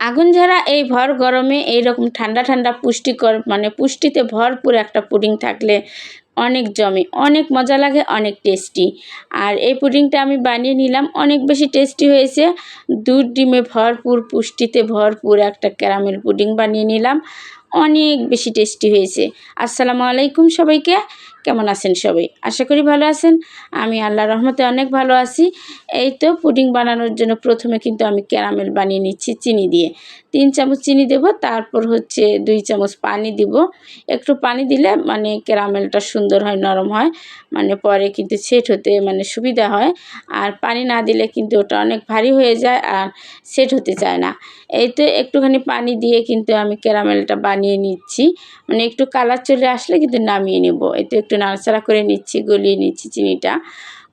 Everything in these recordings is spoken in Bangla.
আগুন ঝরা এই ভর গরমে এইরকম ঠান্ডা ঠান্ডা পুষ্টিকর মানে পুষ্টিতে ভরপুর একটা পুডিং থাকলে অনেক জমে, অনেক মজা লাগে, অনেক টেস্টি আর এই পুডিংটা আমি বানিয়ে নিলাম, অনেক বেশি টেস্টি হয়েছে। দুধ ডিমে ভরপুর, পুষ্টিতে ভরপুর একটা ক্যারামেল পুডিং বানিয়ে নিলাম। অনেক বেশি টেস্টি হয়েছে। আসসালামু আলাইকুম সবাইকে। কেমন আছেন সবাই? আশা করি ভালো আছেন। আমি আল্লাহ রহমতে অনেক ভালো আছি। এই তো পুডিং বানানোর জন্য প্রথমে কিন্তু আমি ক্যারামেল বানিয়ে নিচ্ছি চিনি দিয়ে। তিন চামচ চিনি দেব, তারপর হচ্ছে দুই চামচ পানি দিব। একটু পানি দিলে মানে ক্যারামেলটা সুন্দর হয়, নরম হয় মানে পরে কিন্তু সেট হতে মানে সুবিধা হয়। আর পানি না দিলে কিন্তু ওটা অনেক ভারী হয়ে যায় আর সেট হতে চায় না। এই তো একটুখানি পানি দিয়ে কিন্তু আমি ক্যারামেলটা বানিয়ে নিচ্ছি। মানে একটু কালার চলে আসলে কিন্তু নামিয়ে নেব। এই তো একটু নাড়াচাড়া করে নিচ্ছি, গলিয়ে নিচ্ছি চিনিটা।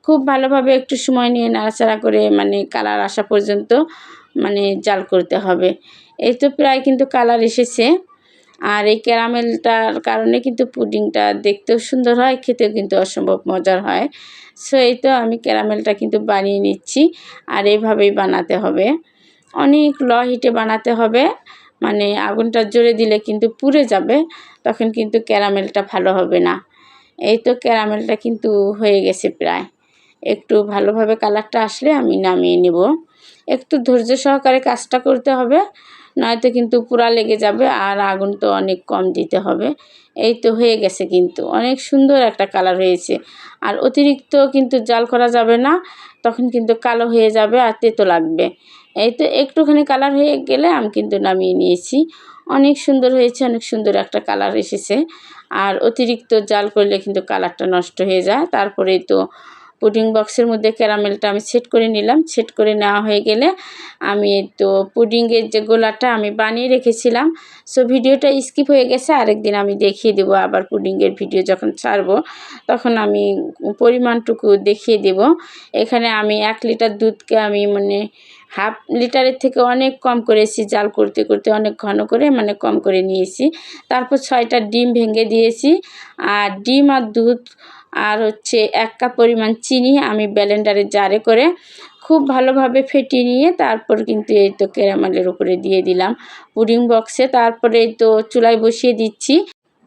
খুব ভালোভাবে একটু সময় নিয়ে নাড়াচাড়া করে মানে কালার আসা পর্যন্ত মানে জাল করতে হবে। এই তো প্রায় কিন্তু কালার এসেছে। আর এই ক্যারামেলটার কারণে কিন্তু পুডিংটা দেখতেও সুন্দর হয়, খেতেও কিন্তু অসম্ভব মজার হয়। সো এই তো আমি ক্যারামেলটা কিন্তু বানিয়ে নিচ্ছি। আর এইভাবেই বানাতে হবে। অনেক ল হিটে বানাতে হবে। মানে আগুনটা জোরে দিলে কিন্তু পুড়ে যাবে, তখন কিন্তু ক্যারামেলটা ভালো হবে না। এই তো ক্যারামেলটা কিন্তু হয়ে গেছে প্রায়। একটু ভালোভাবে কালারটা আসলে আমি নামিয়ে নেব। একটু ধৈর্য সহকারে কাজটা করতে হবে। নয়তো কিন্তু পুরা লেগে যাবে আর আগুন তো অনেক কম দিতে হবে। এই তো হয়ে গেছে কিন্তু। অনেক সুন্দর একটা কালার হয়েছে। আর অতিরিক্ত কিন্তু জাল করা যাবে না, তখন কিন্তু কালো হয়ে যাবে আর তেতো লাগবে। এই তো একটুখানি কালার হয়ে গেলে আমি কিন্তু নামিয়ে নিয়েছি। অনেক সুন্দর হয়েছে, অনেক সুন্দর একটা কালার এসেছে। আর অতিরিক্ত জাল করলে কিন্তু কালারটা নষ্ট হয়ে যায়। তারপরে তো পুডিং বক্সের মধ্যে ক্যারামেলটা আমি সেট করে নিলাম। সেট করে নেওয়া হয়ে গেলে আমি তো পুডিংয়ের যে গোলাটা আমি বানিয়ে রেখেছিলাম। সো ভিডিওটা স্কিপ হয়ে গেছে, আরেকদিন আমি দেখিয়ে দেবো আবার পুডিংয়ের ভিডিও যখন ছাড়বো, তখন আমি পরিমাণটুকু দেখিয়ে দেব। এখানে আমি এক লিটার দুধকে আমি মানে হাফ লিটারের থেকে অনেক কম করেছি, জাল করতে করতে অনেক ঘন করে মানে কম করে নিয়েছি। তারপর ছয়টা ডিম ভেঙে দিয়েছি। আর ডিম আর দুধ আর হচ্ছে এক কাপ পরিমাণ চিনি আমি ব্যালেন্ডারে জারে করে খুব ভালোভাবে ফেটিয়ে নিয়ে তারপর কিন্তু এই তো ক্যারামেলের উপরে দিয়ে দিলাম পুডিং বক্সে। তারপরে এই তো চুলায় বসিয়ে দিচ্ছি।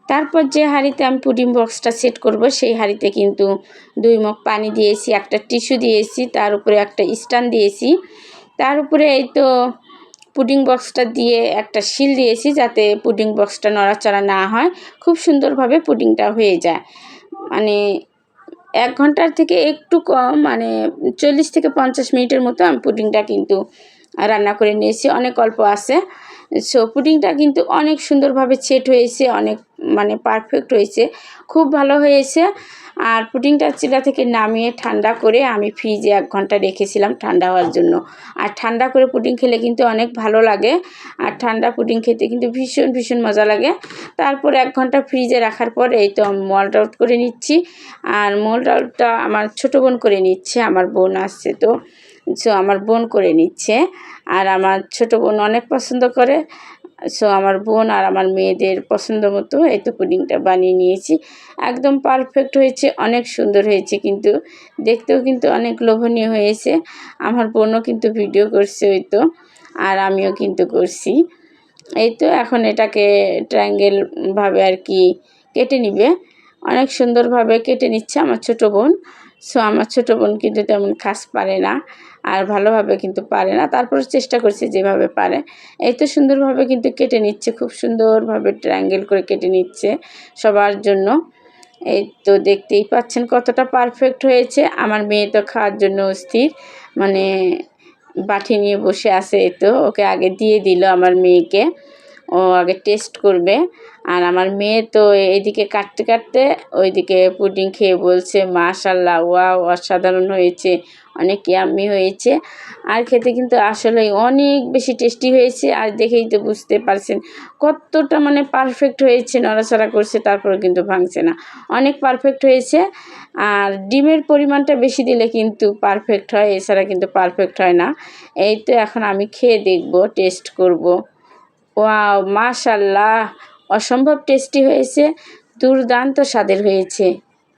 তারপর যে হাঁড়িতে আমি পুডিং বক্সটা সেট করব সেই হাঁড়িতে কিন্তু দুই মগ পানি দিয়েছি, একটা টিস্যু দিয়েছি, তার উপরে একটা স্ট্যান্ড দিয়েছি। তার উপরে এই তো পুডিং বক্সটা দিয়ে একটা শিল দিয়েছি যাতে পুডিং বক্সটা নড়াচড়া না হয়, খুব সুন্দরভাবে পুডিংটা হয়ে যায়। মানে এক ঘণ্টার থেকে একটু কম মানে চল্লিশ থেকে পঞ্চাশ মিনিটের মতো আমি পুডিংটা কিন্তু রান্না করে নিয়েছি। অনেক অল্প আছে। সো পুডিংটা কিন্তু অনেক সুন্দরভাবে সেট হয়েছে, অনেক মানে পারফেক্ট হয়েছে। খুব ভালো হয়েছে। আর পুডিংটা চিলা থেকে নামিয়ে ঠান্ডা করে আমি ফ্রিজে এক ঘণ্টা রেখেছিলাম ঠান্ডা হওয়ার জন্য। আর ঠান্ডা করে পুডিং খেলে কিন্তু অনেক ভালো লাগে। আর ঠান্ডা পুডিং খেতে কিন্তু ভীষণ ভীষণ মজা লাগে। তারপর এক ঘণ্টা ফ্রিজে রাখার পর এই তো মল্ট আউট করে নিচ্ছি। আর মল্ট আউটটা আমার ছোটো বোন করে নিচ্ছে, আমার বোন আসছে তো। সো আমার বোন করে নিচ্ছে। আর আমার ছোটো বোন অনেক পছন্দ করে। সো আমার বোন আর আমার মেয়েদের পছন্দ মতো এই তো পুডিংটা বানিয়ে নিয়েছি। একদম পারফেক্ট হয়েছে, অনেক সুন্দর হয়েছে কিন্তু, দেখতেও কিন্তু অনেক লোভনীয় হয়েছে। আমার বোনও কিন্তু ভিডিও করছে ওই তো, আর আমিও কিন্তু করছি। এই তো এখন এটাকে ট্রায়াঙ্গেলভাবে আর কি কেটে নিবে। অনেক সুন্দরভাবে কেটে নিচ্ছে আমার ছোটো বোন। সো আমার ছোটো বোন কিন্তু তেমন খাস পারে না আর ভালোভাবে কিন্তু পারে না। তারপর চেষ্টা করছে যেভাবে পারে। এই তো সুন্দরভাবে কিন্তু কেটে নিচ্ছে, খুব সুন্দরভাবে ট্রায়াঙ্গেল করে কেটে নিচ্ছে সবার জন্য। এই তো দেখতেই পাচ্ছেন কতটা পারফেক্ট হয়েছে। আমার মেয়ে তো খাওয়ার জন্য অস্থির মানে বাটি নিয়ে বসে আছে এই তো। ওকে আগে দিয়ে দিল আমার মেয়েকে। ও আগে টেস্ট করবে। আর আমার মেয়ে তো এদিকে কাটতে কাটতে ওইদিকে পুডিং খেয়ে বলছে মাশাল্লাহ ওয়াও, অসাধারণ হয়েছে, অনেক ইয়াম্মি হয়েছে। আর খেতে কিন্তু আসলে অনেক বেশি টেস্টি হয়েছে। আর দেখেই তো বুঝতে পারছেন কতটা মানে পারফেক্ট হয়েছে, নড়াচড়া করছে তারপরে কিন্তু ভাঙছে না। অনেক পারফেক্ট হয়েছে, আর ডিমের পরিমাণটা বেশি দিলে কিন্তু পারফেক্ট হয়, এছাড়া কিন্তু পারফেক্ট হয় না। এই তো এখন আমি খেয়ে দেখব টেস্ট করব। ওয়াও মাশাল্লাহ। অসম্ভব টেস্টি হয়েছে দুর্দান্ত স্বাদের হয়েছে।